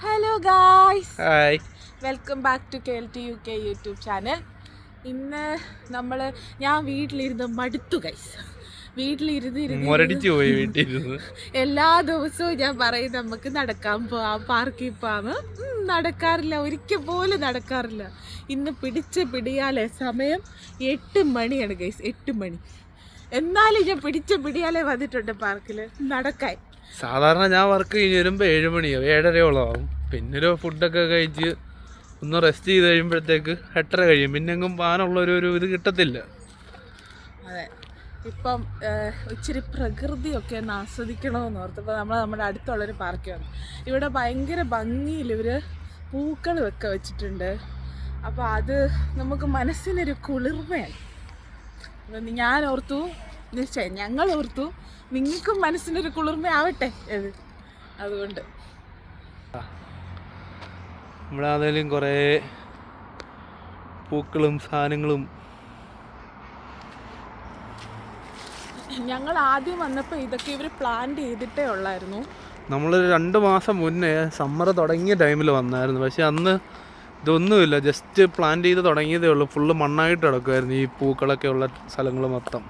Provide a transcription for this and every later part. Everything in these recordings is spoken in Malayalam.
Hello guys hi welcome back to K L T U K YouTube channel ഇന്ന് നമ്മൾ ഞാൻ വീട്ടിലിരുന്ന് മടുത്തു ഗൈസ് വീട്ടിലിരുന്ന് പോയി വീട്ടിലിരുന്ന്. എല്ലാ ദിവസവും ഞാൻ പറയും നമുക്ക് നടക്കാൻ പോവാം പാർക്കിൽ പോവാം. നടക്കാറില്ല. ഒരിക്കൽ പോലും നടക്കാറില്ല. ഇന്ന് പിടിച്ച് പിടിയാലേ സമയം എട്ട് മണിയാണ് ഗൈസ് എട്ട് മണി. എന്നാലും ഞാൻ പിടിച്ച് പിടിയാലേ വന്നിട്ടുണ്ട് പാർക്കിൽ നടക്കാൻ. സാധാരണ ഞാൻ വർക്ക് കഴിഞ്ഞ് വരുമ്പോൾ ഏഴ് മണിയോ ഏഴരയോളം പിന്നെ ഒരു ഫുഡൊക്കെ കഴിച്ച് ഒന്ന് റെസ്റ്റ് ചെയ്ത് കഴിയുമ്പോഴത്തേക്ക് എട്ടര കഴിയും. പിന്നെ എങ്ങും പോകാനുള്ള ഒരു ഇത് കിട്ടത്തില്ല. അതെ. ഇപ്പം ഇച്ചിരി പ്രകൃതിയൊക്കെ ഒന്ന് ആസ്വദിക്കണമെന്ന് ഓർത്തപ്പോൾ നമ്മൾ നമ്മുടെ അടുത്തുള്ളൊരു പാർക്ക് വന്നു. ഇവിടെ ഭയങ്കര ഭംഗിയിൽ ഇവർ പൂക്കൾ ഒക്കെ വെച്ചിട്ടുണ്ട്. അപ്പോൾ അത് നമുക്ക് മനസ്സിനൊരു കുളിർമയാണ്. ഞാൻ ഓർത്തു ഞങ്ങൾ ഓർത്തു നിങ്ങൾക്കും മനസ്സിനൊരു കുളിർമയാവട്ടെ അത് അതുകൊണ്ട്. ഇവിടെ ആണെങ്കിലും കുറേ പൂക്കളും സാധനങ്ങളും ഞങ്ങൾ ആദ്യം വന്നപ്പോൾ ഇതൊക്കെ ഇവർ പ്ലാൻ ചെയ്തിട്ടേ ഉള്ളായിരുന്നു. നമ്മൾ രണ്ട് മാസം മുന്നേ സമ്മർ തുടങ്ങിയ ടൈമിൽ വന്നായിരുന്നു. പക്ഷെ അന്ന് ഇതൊന്നുമില്ല. ജസ്റ്റ് പ്ലാൻ ചെയ്ത് തുടങ്ങിയതേ ഉള്ളൂ. ഫുള്ള് മണ്ണായിട്ട് കിടക്കുമായിരുന്നു ഈ പൂക്കളൊക്കെ ഉള്ള സ്ഥലങ്ങൾ മൊത്തം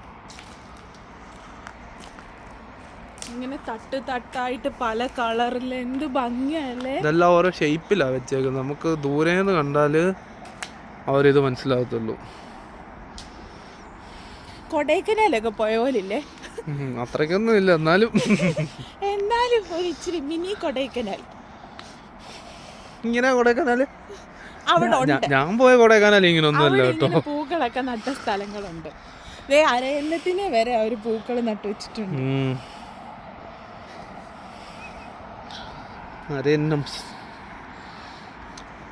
ഇങ്ങനെ തട്ട് തട്ടായിട്ട് പല കളറിൽ എന്ത് ഭംഗിയല്ലേ ഇതെല്ലാം ഓരോ ഷേപ്പിലാണ് വെച്ചേക്കുന്നത്. നമുക്ക് ദൂരെ നിന്ന് കണ്ടാൽ അവരിത് മനസ്സിലാകത്തുള്ളൂ. കൊടൈക്കനാലൊക്കെ പോയ പോലില്ലേ? അത്രക്കൊന്നും അത്രയ്ക്കൊന്നും ഇല്ല. എന്നാലും. എന്നാലും ഒരു ഇച്ചിരി മിനി കൊടൈക്കനാൽ. ഇങ്ങനെ ഉണ്ട്. ഞാൻ പോയ കൊടൈക്കനാൽ ഇങ്ങനെ ഒന്നുമല്ല കേട്ടോ. പൂക്കളൊക്കെ നട്ട സ്ഥലങ്ങളുണ്ട്. ദേ അരയന്നത്തിന് വരെ അവർ പൂക്കൾ നട്ടു വെച്ചിട്ടുണ്ട് അരയന്നം.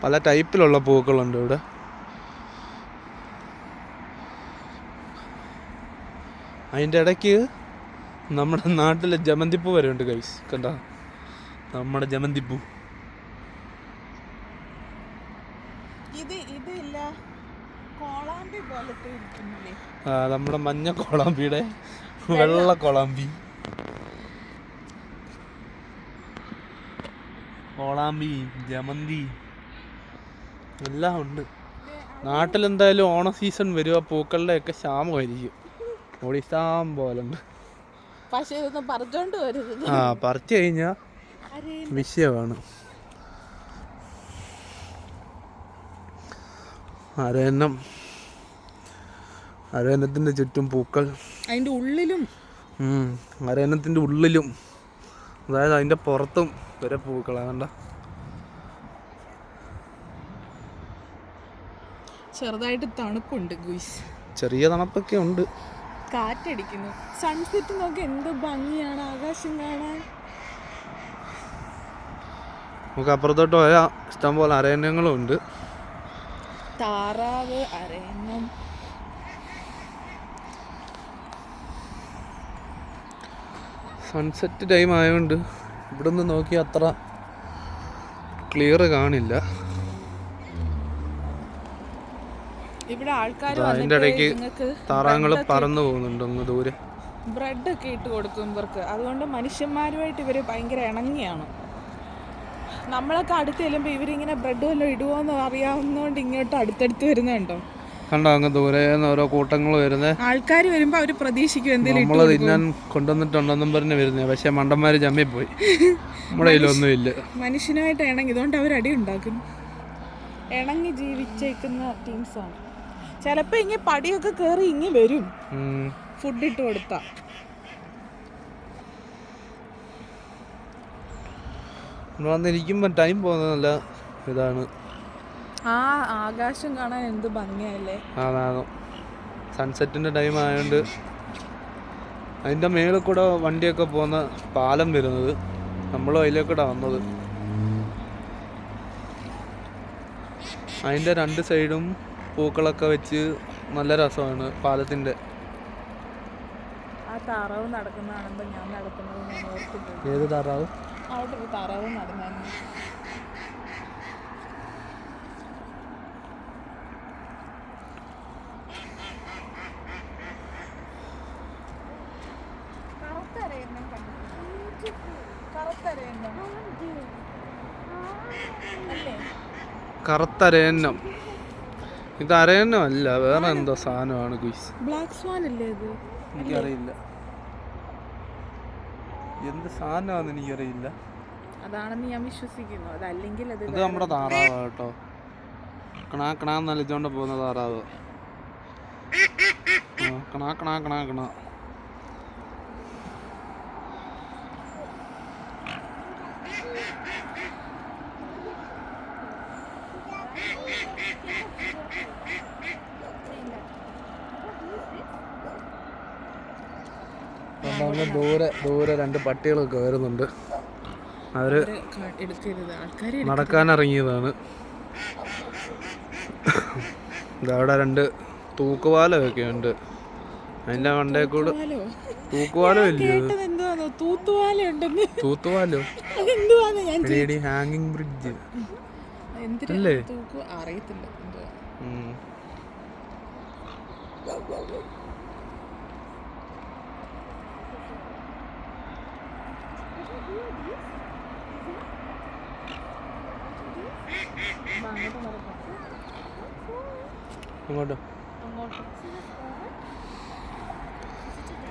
പല ടൈപ്പിലുള്ള പൂക്കളുണ്ട് ഇവിടെ. അതിന്റെ ഇടയ്ക്ക് നമ്മുടെ നാട്ടിലെ ജമന്തിപ്പൂ വരെ ഉണ്ട് ഗൈസ് കണ്ട? നമ്മുടെ ജമന്തിപ്പൂ. ഇത് ഇതില്ല കോളാമ്പി പോലത്തെ ഇരിക്കുന്നില്ലേ? ആ, നമ്മുടെ മഞ്ഞ കൊളാമ്പിയുടെ വെള്ള കൊളാമ്പി. കോളാമ്പി ജമന്തി എല്ലാം ഉണ്ട് നാട്ടിലെന്തായാലും ഓണ സീസൺ വരുവാ ആ പൂക്കളുടെ ഒക്കെ ക്ഷാമമായിരിക്കും ഒളിസാം പോലെ പക്ഷേ ഇതൊന്നും പറഞ്ഞോണ്ട് വരുന്നത് ആ പറിച്ചു കഴിഞ്ഞാൽ വിഷയമാണ്. അരയന്നം. അരയന്നത്തിന്റെ ചുറ്റും പൂക്കൾ. അതിന്റെ ഉള്ളിലും. അരയന്നത്തിന്റെ ഉള്ളിലും. അതായത് അതിന്റെ പുറത്തും. വരെ പൂക്കളാകണ്ട കണ്ട? ചെറുതായിട്ട് തണുപ്പുണ്ട് ഗുയ്സ്. ചെറിയ തണുപ്പൊക്കെ ഉണ്ട്. കാറ്റടിക്കുന്നു. സൺസെറ്റ് നോക്കി എന്ത് ഭംഗിയാണ് ആകാശം കാണാൻ. നമുക്ക് അപ്പുറത്തോട്ട് പോയാൽ ഇഷ്ടംപോലെ അരയണ്യങ്ങളും ഉണ്ട്. താറാവ് അരയന്നം സൺസെറ്റ് ടൈം ആയതുകൊണ്ട് ഇവിടെ നിന്ന് നോക്കി അത്ര ക്ലിയർ കാണില്ല. ഇവിടെ ആൾക്കാർ ദാ ഇടയ്ക്ക് താറാങ്ങൾ പറന്നു പോകുന്നുണ്ട് അങ്ങ് ദൂരെ. ബ്രെഡ് ഒക്കെ ഇട്ട് കൊടുക്കും ഇവർക്ക്. അതുകൊണ്ട് മനുഷ്യന്മാരുമായിട്ട് ഇവർ ഭയങ്കര ഇണങ്ങിയാണ്. നമ്മളൊക്കെ അടുത്ത് ചെല്ലുമ്പോൾ ഇവരിങ്ങനെ ബ്രെഡ് വല്ലതും ഇടുമോ എന്ന് അറിയാവുന്നതുകൊണ്ട് ഇങ്ങോട്ട് അടുത്തടുത്ത് വരുന്നുണ്ടോ? കണ്ടോ അങ്ങ് ദൂരെ ഓരോ കൂട്ടങ്ങൾ വരുന്നത് ആൾക്കാർ വരുമ്പോൾ അവർ പ്രതീക്ഷിക്കും എന്തെങ്കിലും നമ്മൾ തിന്നാൻ കൊണ്ടുവന്നിട്ടുണ്ടെന്നും പറഞ്ഞ് വരുന്നേ. പക്ഷെ മണ്ടന്മാര് ജമ്മി പോയി. നമ്മുടെ കയ്യിലൊന്നും ഇല്ല മനുഷ്യനായിട്ട് ഇണങ്ങി. ഇതുകൊണ്ട് അവർ അടി ഇണങ്ങി ജീവിച്ചേക്കുന്ന ടീംസാണ്. ചിലപ്പോൾ ഇങ്ങനെ പടിയൊക്കെ കേറി ഇങ്ങി വരും. ഫുഡ് ഇട്ട് കൊടുത്താ. വന്നിരിക്കുമ്പോൾ ടൈം പോകുന്നത് നല്ല ഇതാണ്. ആ ആകാശം കാണാൻ എന്ത് ഭംഗിയല്ലേ അതാണ്. സൺസെറ്റിന്റെ ടൈം ആയതുകൊണ്ട് അതിന്റെ മേളിൽ കൂടെ വണ്ടിയൊക്കെ പോകുന്ന പാലം വരുന്നത്. നമ്മളും അതിലേക്കൂടെ വന്നത്. അതിന്റെ രണ്ട് സൈഡും പൂക്കളൊക്കെ വെച്ച് നല്ല രസമാണ് പാലത്തിന്റെ. ആ താറാവ് നടക്കുന്ന കാണുമ്പോൾ ഞാൻ നടക്കുന്നത് ഏത് താറാവ്? അവിടെ ഒരു താറാവ് നടന്നു കറുത്തരയെണ്ണം കണ്ടു കറുത്തരയെണ്ണം കറുത്ത അരയന്നം ഇത് അരയന്നം അല്ല വേറെ എന്തോ സാധനമാണ് ഗുയ്സ്. ബ്ലാക്ക് സ്വാൻ അല്ലേ ഇത്? എനിക്കറിയില്ല. എന്ത് സാധനമാണെന്ന് എനിക്കറിയില്ല. അതാണെന്ന് ഞാൻ വിശ്വസിക്കുന്നു. അതല്ലെങ്കിൽ അത് ഇത് നമ്മുടെ താറാവ് കേട്ടോ. കണാ കണാ നലിച്ചോണ്ട് പോകുന്ന താറാവ്. കണാ കണാ കണാ കണാ. അതുകൊണ്ട് ദൂരെ ദൂരെ രണ്ട് പട്ടികളൊക്കെ വരുന്നുണ്ട് അവർ നടക്കാനിറങ്ങിയതാണ് ആൾക്കാർ നടക്കാൻ ഇറങ്ങിയതാണ്. അവിടെ രണ്ട് തൂക്കുപാലമൊക്കെ ഉണ്ട്. അതിന്റെ മണ്ടേ കൂടെ തൂക്കുപാലോ ഇല്ലയോ തൂത്തുപാലോ ഹാങ്ങിങ് ബ്രിഡ്ജ്. അല്ലേ? അറിയത്തില്ല അങ്ങോട്ടോ.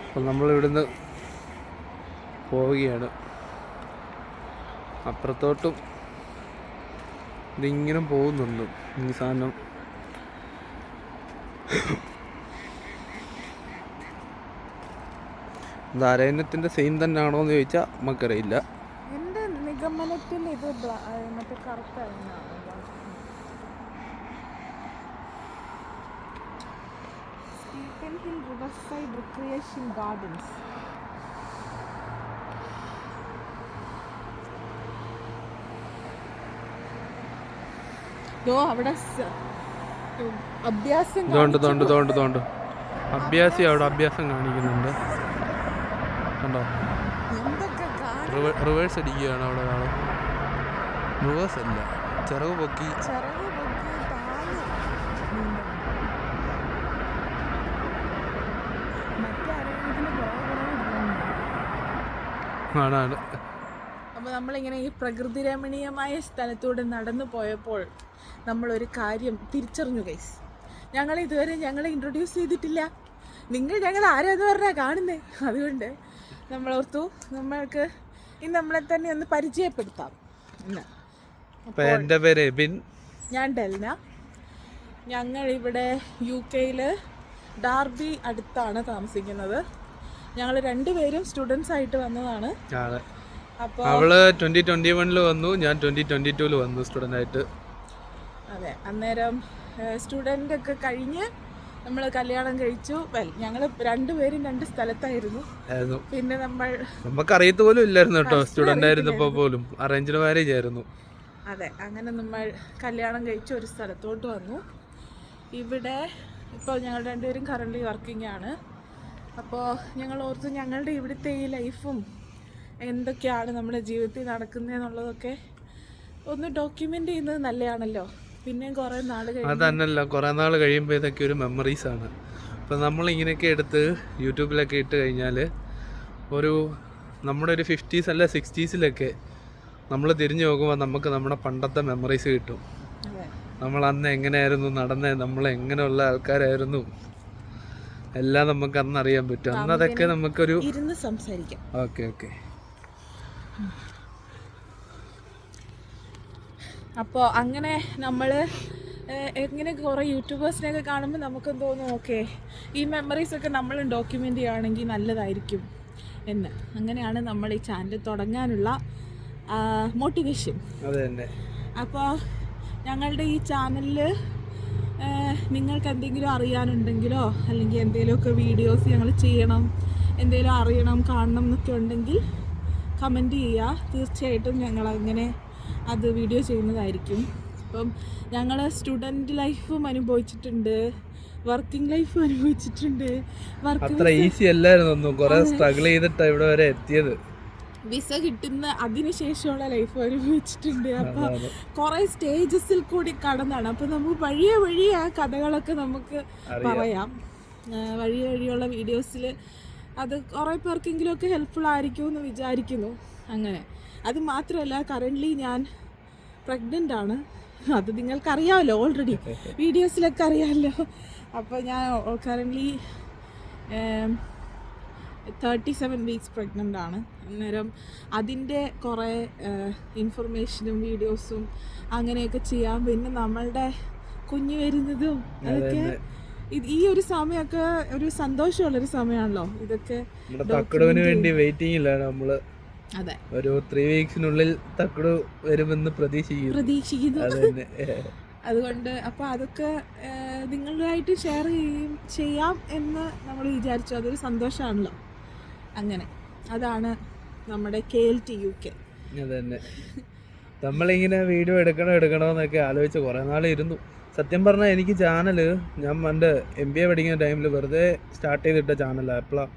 അപ്പം നമ്മൾ ഇവിടുന്ന് പോവുകയാണ്. അപ്പുറത്തോട്ടും ഇതിങ്ങനെ പോകുന്നുണ്ട്. ഈ സാധനം. ഇത് അരയന്നത്തിന്റെ സെയിം തന്നെയാണോ എന്ന് ചോദിച്ചാൽ നമുക്കറിയില്ല. എന്റെ നിഗമനത്തിൽ ഇത് മറ്റേ കറുത്ത എണ്ണയാണ് Hill Riverside Recreation Gardens. അവിടെ അഭ്യാസം ഇതുകൊണ്ട് തോണ്ട് തോണ്ട് തോണ്ട് അഭ്യാസി അവിടെ അഭ്യാസം കാണിക്കുന്നുണ്ട്. കണ്ടോ? കാണും റിവേഴ്സ് അടിക്കുകയാണ് അവിടെ ഒരാൾ റിവേഴ്സ് അല്ല ചിറവ് പൊക്കി. ചിറവ് പൊക്കി ആണാണ് അപ്പോൾ നമ്മളിങ്ങനെ ഈ പ്രകൃതി രമണീയമായ സ്ഥലത്തൂടെ നടന്നു പോയപ്പോൾ നമ്മൾ ഒരു കാര്യം തിരിച്ചറിഞ്ഞു ഗൈസ് ഞങ്ങൾ ഇതുവരെ ഞങ്ങളെ ഇൻട്രൊഡ്യൂസ് ചെയ്തിട്ടില്ല. നിങ്ങൾ ഞങ്ങൾ ആരാന്ന് പറഞ്ഞാൽ കാണുന്നേ? അതുകൊണ്ട് നമ്മൾ ഓർത്തു നമ്മൾക്ക് ഇന്ന് നമ്മളെ തന്നെ ഒന്ന് പരിചയപ്പെടുത്താം. എന്ന് എന്റെ പേര് എബിൻ. ഞാൻ ഡെൽന. ഞങ്ങൾ ഇവിടെ യു കെയിൽ ഡാർബി അടുത്താണ് താമസിക്കുന്നത്. ഞങ്ങൾ രണ്ടുപേരും സ്റ്റുഡൻസ് ആയിട്ട് വന്നതാണ്. അപ്പോൾ അവൾ ട്വന്റി ട്വന്റി വണ്ണിൽ വന്നു ഞാൻ ട്വന്റി ട്വന്റി ടൂൽ വന്നു സ്റ്റുഡന്റ് ആയിട്ട്. അതെ അന്നേരം സ്റ്റുഡന്റ് ഒക്കെ കഴിഞ്ഞ് നമ്മൾ കല്യാണം കഴിച്ചു. വെൽ ഞങ്ങൾ രണ്ടുപേരും രണ്ട് സ്ഥലത്തായിരുന്നു. പിന്നെ നമ്മൾ നമുക്ക് അറിയത്ത് പോലും ഇല്ലായിരുന്നു കേട്ടോ സ്റ്റുഡന്റ് ആയിരുന്നപ്പോൾ പോലും. അറേഞ്ച്ഡ് മാരേജ് ആയിരുന്നു. അതെ അങ്ങനെ നമ്മൾ കല്യാണം കഴിച്ച് ഒരു സ്ഥലത്തോട്ട് വന്നു. ഇവിടെ ഇപ്പോൾ ഞങ്ങൾ രണ്ടുപേരും കറണ്ട്ലി വർക്കിംഗ് ആണ്. അപ്പോൾ ഞങ്ങൾ ഓർത്ത് ഞങ്ങളുടെ ഇവിടുത്തെ ഈ ലൈഫും എന്തൊക്കെയാണ് നമ്മുടെ ജീവിതത്തിൽ നടക്കുന്നതെന്നുള്ളതൊക്കെ ഒന്ന് ഡോക്യുമെന്റ് ചെയ്യുന്നത് നല്ലതാണല്ലോ. പിന്നെ കുറേ നാൾ അതന്നല്ല കുറേ നാൾ കഴിയുമ്പോൾ ഇതൊക്കെ ഒരു മെമ്മറീസ് ആണ്. അപ്പം നമ്മൾ ഇങ്ങനെയൊക്കെ എടുത്ത് യൂട്യൂബിലൊക്കെ ഇട്ട് കഴിഞ്ഞാൽ ഒരു നമ്മുടെ ഒരു ഫിഫ്റ്റീസ് അല്ല സിക്സ്റ്റീസിലൊക്കെ നമ്മൾ തിരിഞ്ഞു നോക്കുമ്പോൾ നമുക്ക് നമ്മുടെ പണ്ടത്തെ മെമ്മറീസ് കിട്ടും. നമ്മൾ അന്ന് എങ്ങനെയായിരുന്നു നടന്നേ നമ്മൾ എങ്ങനെയുള്ള ആൾക്കാരായിരുന്നു. എല്ലാം നമുക്ക് അന്ന് അറിയാൻ പറ്റും. അന്ന് അതൊക്കെ നമുക്കൊരു ഇരുന്ന് സംസാരിക്കാം. Okay okay. അപ്പോൾ അങ്ങനെ നമ്മൾ എങ്ങനെ കുറേ യൂട്യൂബേഴ്സിനെയൊക്കെ കാണുമ്പോൾ നമുക്ക് തോന്നും ഓക്കെ ഈ മെമ്മറീസ് ഒക്കെ നമ്മൾ ഡോക്യുമെന്റ് ചെയ്യുകയാണെങ്കിൽ നല്ലതായിരിക്കും എന്ന്. അങ്ങനെയാണ് നമ്മൾ ഈ ചാനൽ തുടങ്ങാനുള്ള മോട്ടിവേഷൻ. അതെ അപ്പോൾ ഞങ്ങളുടെ ഈ ചാനലിൽ നിങ്ങൾക്ക് എന്തെങ്കിലും അറിയാനുണ്ടെങ്കിലോ അല്ലെങ്കിൽ എന്തെങ്കിലുമൊക്കെ വീഡിയോസ് ഞങ്ങൾ ചെയ്യണം എന്തെങ്കിലും അറിയണം കാണണം എന്നൊക്കെ ഉണ്ടെങ്കിൽ കമന്റ് ചെയ്യുക. തീർച്ചയായിട്ടും ഞങ്ങൾ അങ്ങനെ അത് വീഡിയോ ചെയ്യുന്നതായിരിക്കും. അപ്പം ഞങ്ങൾ സ്റ്റുഡന്റ് ലൈഫും അനുഭവിച്ചിട്ടുണ്ട്. വർക്കിംഗ് ലൈഫ് അനുഭവിച്ചിട്ടുണ്ട്. വർക്ക് അത്ര ഈസി അല്ലായിരുന്നു കുറെ സ്ട്രഗിൾ ചെയ്തിട്ടാണ് ഇവിടെ വരെ എത്തിയത്. വിസ കിട്ടുന്ന അതിനുശേഷമുള്ള ലൈഫ് അനുഭവിച്ചിട്ടുണ്ട്. അപ്പോൾ കുറെ സ്റ്റേജസിൽ കൂടി കടന്നാണ്. അപ്പോൾ നമുക്ക് വഴിയെ വഴി ആ കഥകളൊക്കെ നമുക്ക് പറയാം. വഴിയ വഴി വഴിയുള്ള വീഡിയോസിൽ അത് കുറേ പേർക്കെങ്കിലുമൊക്കെ ഹെൽപ്ഫുൾ ആയിരിക്കും എന്ന് വിചാരിക്കുന്നു. അങ്ങനെ. അത് മാത്രമല്ല കറന്റ്ലി ഞാൻ പ്രഗ്നന്റ് ആണ്. അത് നിങ്ങൾക്കറിയാമല്ലോ ഓൾറെഡി വീഡിയോസിലൊക്കെ അറിയാമല്ലോ. അപ്പോൾ ഞാൻ currently thirty seven weeks pregnant ആണ്. അന്നേരം അതിന്റെ കുറേ ഇൻഫർമേഷനും വീഡിയോസും അങ്ങനെയൊക്കെ ചെയ്യാം പിന്നെ നമ്മളുടെ കുഞ്ഞു വരുന്നതും അതൊക്കെ ഈ ഒരു സമയമൊക്കെ ഒരു സന്തോഷമുള്ളൊരു സമയമാണല്ലോ. ഇതൊക്കെ വേണ്ടി വെയിറ്റിംഗിലാണ് നമ്മൾ അതെ. ഒരു ത്രീ വീക്സിനുള്ളിൽ തക്കട് വരുമെന്ന് പ്രതീക്ഷിക്കുന്നു. പ്രതീക്ഷിക്കുന്നു. അതുകൊണ്ട് അപ്പോൾ അതൊക്കെ നിങ്ങളുമായിട്ട് ഷെയർ ചെയ്യും ചെയ്യാം എന്ന് നമ്മൾ വിചാരിച്ചു. അതൊരു സന്തോഷമാണല്ലോ. അങ്ങനെ. അതാണ് നമ്മുടെ K L T U K അതന്നെ. തന്നെ നമ്മളിങ്ങനെ വീഡിയോ എടുക്കണോ എടുക്കണോ എന്നൊക്കെ ആലോചിച്ച് കുറേ നാൾ ഇരുന്നു. സത്യം പറഞ്ഞാൽ എനിക്ക് ചാനൽ ഞാൻ എന്റെ എം ബി എ പഠിക്കുന്ന ടൈമിൽ വെറുതെ സ്റ്റാർട്ട് ചെയ്തിട്ട ചാനലാണ് എപ്പോഴാണ്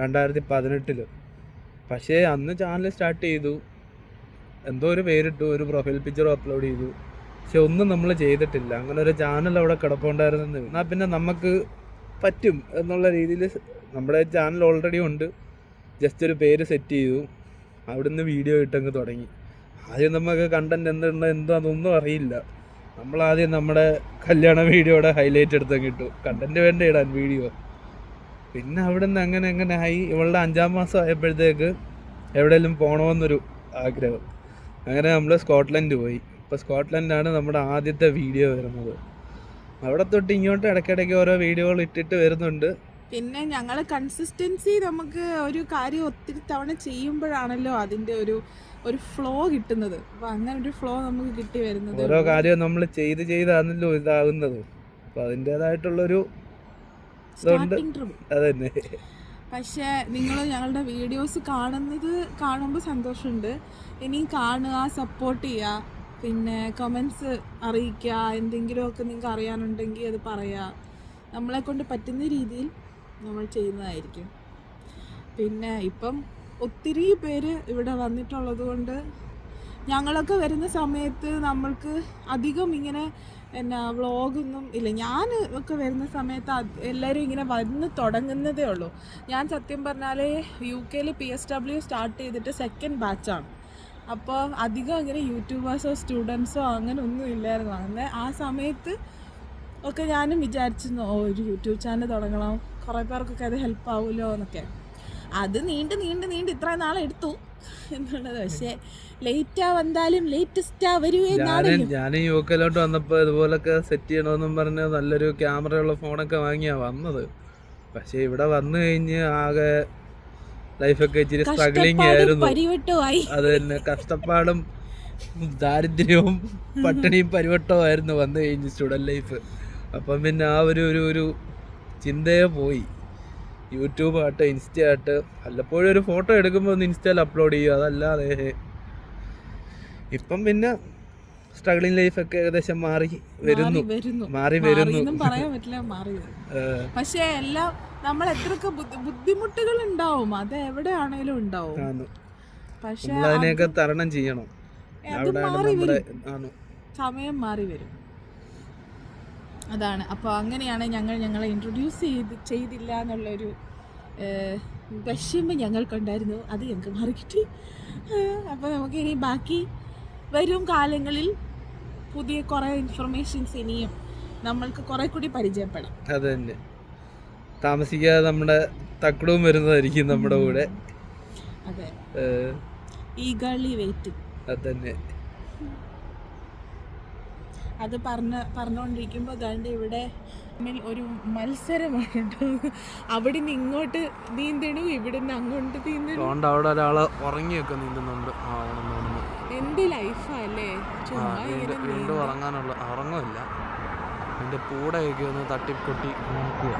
രണ്ടായിരത്തി പതിനെട്ടിൽ പക്ഷേ അന്ന് ചാനൽ സ്റ്റാർട്ട് ചെയ്തു. എന്തോ ഒരു പേരിട്ടു ഒരു പ്രൊഫൈൽ പിക്ചറും അപ്ലോഡ് ചെയ്തു. പക്ഷെ ഒന്നും നമ്മൾ ചെയ്തിട്ടില്ല. അങ്ങനെ ഒരു ചാനൽ അവിടെ കിടപ്പുണ്ടായിരുന്നു എന്നാൽ പിന്നെ നമുക്ക് പറ്റും എന്നുള്ള രീതിയിൽ നമ്മുടെ ചാനൽ ഓൾറെഡി ഉണ്ട്. ജസ്റ്റ് ഒരു പേര് സെറ്റ് ചെയ്തു. അവിടുന്ന് വീഡിയോ ഇട്ടങ്ങ് തുടങ്ങി. ആദ്യം നമുക്ക് കണ്ടന്റ് എന്തുണ്ട് അതൊന്നും അറിയില്ല. നമ്മൾ ആദ്യം നമ്മുടെ കല്യാണ വീഡിയോയുടെ ഹൈലൈറ്റ് എടുത്തങ്ങ് ഇട്ടു. കണ്ടന്റ് വേണ്ട ഇടാൻ വീഡിയോ പിന്നെ അവിടുന്ന് അങ്ങനെ അങ്ങനെ ആയി. ഇവളുടെ അഞ്ചാം മാസം ആയപ്പോഴത്തേക്ക് എവിടെയെങ്കിലും പോകണമെന്നൊരു ആഗ്രഹം. അങ്ങനെ നമ്മൾ സ്കോട്ട്ലൻഡ് പോയി. ഇപ്പോൾ സ്കോട്ട്ലൻഡാണ് നമ്മുടെ ആദ്യത്തെ വീഡിയോ വരുന്നത്. അവിടെ തൊട്ട് ഇങ്ങോട്ട് ഇടയ്ക്കിടയ്ക്ക് ഓരോ വീഡിയോകൾ ഇട്ടിട്ട് വരുന്നുണ്ട്. പിന്നെ ഞങ്ങൾ കൺസിസ്റ്റൻസി നമുക്ക് ഒരു കാര്യം ഒത്തിരി തവണ ചെയ്യുമ്പോഴാണല്ലോ അതിന്റെ ഒരു ഒരു ഫ്ലോ കിട്ടുന്നത്. അപ്പോൾ അങ്ങനെ ഒരു ഫ്ലോ നമുക്ക് കിട്ടി വരുന്നത്. ഓരോ കാര്യവും നമ്മൾ ചെയ്ത് ചെയ്താണല്ലോ ഇതാകുന്നത്. അപ്പം അതിന്റേതായിട്ടുള്ളൊരു അതന്നെ. പക്ഷേ നിങ്ങൾ ഞങ്ങളുടെ വീഡിയോസ് കാണുന്നത് കാണുമ്പോൾ സന്തോഷമുണ്ട്. ഇനി കാണുക സപ്പോർട്ട് ചെയ്യുക പിന്നെ കമൻസ് അറിയിക്കുക എന്തെങ്കിലുമൊക്കെ നിങ്ങൾക്ക് അറിയാനുണ്ടെങ്കിൽ അത് പറയുക. നമ്മളെ കൊണ്ട് പറ്റുന്ന രീതിയിൽ നമ്മൾ ചെയ്യുന്നതായിരിക്കും. പിന്നെ ഇപ്പം ഒത്തിരി പേര് ഇവിടെ വന്നിട്ടുള്ളത് കൊണ്ട് ഞങ്ങളൊക്കെ വരുന്ന സമയത്ത് നമ്മൾക്ക് അധികം ഇങ്ങനെ എന്നാ വ്ളോഗൊന്നും ഇല്ല. ഞാൻ ഒക്കെ വരുന്ന സമയത്ത് എല്ലാവരും ഇങ്ങനെ വന്ന് തുടങ്ങുന്നതേ ഉള്ളൂ. ഞാൻ സത്യം പറഞ്ഞാൽ യു കെയിൽ പി എസ് ഡബ്ല്യു സ്റ്റാർട്ട് ചെയ്തിട്ട് സെക്കൻഡ് ബാച്ചാണ് അപ്പോൾ അധികം അങ്ങനെ യൂട്യൂബേഴ്സോ സ്റ്റുഡൻസോ അങ്ങനെ ഒന്നും ഇല്ലായിരുന്നു. അങ്ങനെ ആ സമയത്ത് ഒക്കെ ഞാനും വിചാരിച്ചിരുന്നു ഓ ഒരു യൂട്യൂബ് ചാനൽ തുടങ്ങണം. കുറേ പേർക്കൊക്കെ അത് ഹെൽപ്പ് ആവുമല്ലോ എന്നൊക്കെ. അത് നീണ്ട് നീണ്ട് നീണ്ട് ഇത്ര നാളെടുത്തു എന്നുള്ളത്. പക്ഷേ ലേറ്റാ വന്നാലും ലേറ്റസ്റ്റാ വരുവേ ഞാൻ യുവക്കലോട്ട് വന്നപ്പോൾ ഇതുപോലൊക്കെ സെറ്റ് ചെയ്യണമെന്നും പറഞ്ഞ് നല്ലൊരു ക്യാമറയുള്ള ഫോണൊക്കെ വാങ്ങിയാ വന്നത്. പക്ഷേ ഇവിടെ വന്നു കഴിഞ്ഞ് ആകെ ലൈഫൊക്കെ ഇച്ചിരി കഷ്ടപ്പാടും ആയിരുന്നു. അത് തന്നെ കഷ്ടപ്പാടും ദാരിദ്ര്യവും പട്ടിണിയും പരിവട്ടവും ആയിരുന്നു വന്നു കഴിഞ്ഞ് സ്റ്റുഡന്റ് ലൈഫ് അപ്പം പിന്നെ ആ ഒരു ഒരു ഒരു ചിന്തയെ പോയി. യൂട്യൂബ് ആട്ടെ ഇൻസ്റ്റ ആട്ടെ വല്ലപ്പോഴും ഒരു ഫോട്ടോ എടുക്കുമ്പോൾ ഒന്ന് ഇൻസ്റ്റയിൽ അപ്ലോഡ് ചെയ്യുക അതല്ലാതെ. ഇപ്പം പിന്നെ സ്ട്രഗ്ലിംഗ് ലൈഫൊക്കെ ഏകദേശം മാറി വരുന്നു. മാറി വരുന്നു. പറയാൻ പറ്റില്ല മാറി പക്ഷേ എല്ലാം നമ്മൾ എത്രയൊക്കെ ബുദ്ധിമുട്ടുകൾ ഉണ്ടാവും അത് എവിടെയാണെങ്കിലും ഉണ്ടാവും. പക്ഷേ അതിനെയൊക്കെ തരണം ചെയ്യണം. സമയം മാറി വരും. അതാണ്. അപ്പോൾ അങ്ങനെയാണ് ഞങ്ങൾ ഞങ്ങളെ ഇൻട്രൊഡ്യൂസ് ചെയ്ത് ചെയ്തില്ല എന്നുള്ളൊരു വിഷമം ഞങ്ങൾക്കുണ്ടായിരുന്നു. അത് ഞങ്ങൾക്ക് മാറി കിട്ടി അപ്പോൾ നമുക്ക് ഇനി ബാക്കി വരും കാലങ്ങളിൽ പുതിയ കുറേ ഇൻഫർമേഷൻസ് ഇനിയും നമ്മൾക്ക് കുറേ കൂടി പരിചയപ്പെടാം. അത് തന്നെ. താമസിക്കാതെ നമ്മുടെ തക്കടവും വരുന്നതായിരിക്കും നമ്മുടെ കൂടെ. അതെ. ഈ ഈഗർലി വെയിറ്റ്. അത് തന്നെ. അത് പറഞ്ഞ പറഞ്ഞുകൊണ്ടിരിക്കുമ്പോൾ കണ്ട് ഇവിടെ തമ്മിൽ ഒരു മത്സരമാണ് അവിടെ നിന്ന് ഇങ്ങോട്ട് നീന്തണു ഇവിടെ നിന്ന് അങ്ങോട്ട് നീന്തണു. അവിടെ ഒരാൾ ഉറങ്ങിയൊക്കെ നീന്തുന്നുണ്ട്. എന്ത് ലൈഫാ അല്ലേ ചുമ്മാ വീണ്ടും ഉറങ്ങാനുള്ള ഉറങ്ങില്ല എന്റെ പൂടയൊക്കെ ഒന്ന് തട്ടിക്കൊട്ടി നോക്കുക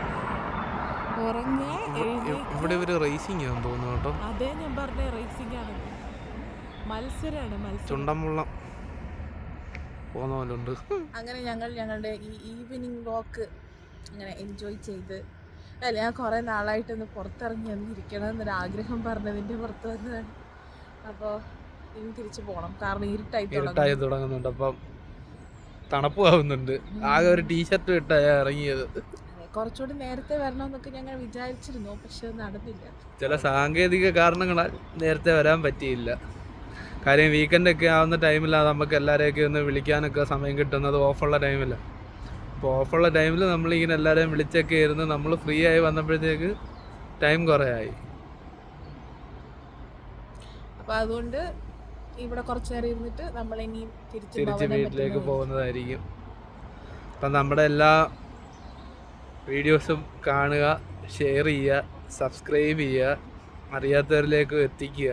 ഇവിടെ ഇവർ റേസിംഗ് ആണെന്ന് തോന്നുന്നു കേട്ടോ. അതേ ഞാൻ പറഞ്ഞ റേസിംഗ് ആണ് മത്സരമാണ് മത്സരം ചുണ്ടൻമുള്ളം പോകുന്ന പോലെ ഉണ്ട് അങ്ങനെ ഞങ്ങൾ ഞങ്ങളുടെ ഈ ഈവനിങ് വാക്ക് അങ്ങനെ എൻജോയ് ചെയ്ത്. അല്ല ഞാൻ കുറേ നാളായിട്ടൊന്ന് പുറത്തിറങ്ങി വന്നിരിക്കണം എന്നൊരു ആഗ്രഹം പറഞ്ഞതിന്റെ പുറത്ത് വന്നതാണ്. അപ്പോൾ ഇനി തിരിച്ചു പോകണം കാരണം ഇരുട്ടായി തുടങ്ങും ഇരുട്ടായി തുടങ്ങുന്നുണ്ട്. അപ്പം തണുപ്പ് ആവുന്നുണ്ട്. ആകെ ഒരു ടീഷർട്ട് ഇട്ടാ ഇറങ്ങിയത്. കുറച്ചുകൂടി നേരത്തെ വരണമെന്നൊക്കെ ഞങ്ങൾ വിചാരിച്ചിരുന്നു. പക്ഷെ നടന്നില്ല. ചില സാങ്കേതിക കാരണങ്ങളാൽ നേരത്തെ വരാൻ പറ്റിയില്ല. കാര്യം വീക്കെൻഡൊക്കെ ആവുന്ന ടൈമിലാണ് നമുക്ക് എല്ലാവരെയൊക്കെ ഒന്ന് വിളിക്കാനൊക്കെ സമയം കിട്ടുന്നത് ഓഫുള്ള ടൈമിൽ അപ്പോൾ ഓഫുള്ള ടൈമിൽ നമ്മളിങ്ങനെ എല്ലാവരെയും വിളിച്ചൊക്കെ ഇരുന്ന് നമ്മൾ ഫ്രീ ആയി വന്നപ്പോഴത്തേക്ക് ടൈം കുറേ ആയി അപ്പോൾ അതുകൊണ്ട് ഇവിടെ കുറച്ച് നേരം ഇരുന്നിട്ട് നമ്മൾ ഇനി തിരിച്ച് വീട്ടിലേക്ക് പോകുന്നതായിരിക്കും. അപ്പം നമ്മുടെ എല്ലാ വീഡിയോസും കാണുക ഷെയർ ചെയ്യുക സബ്സ്ക്രൈബ് ചെയ്യുക അറിയാത്തവരിലേക്ക് എത്തിക്കുക.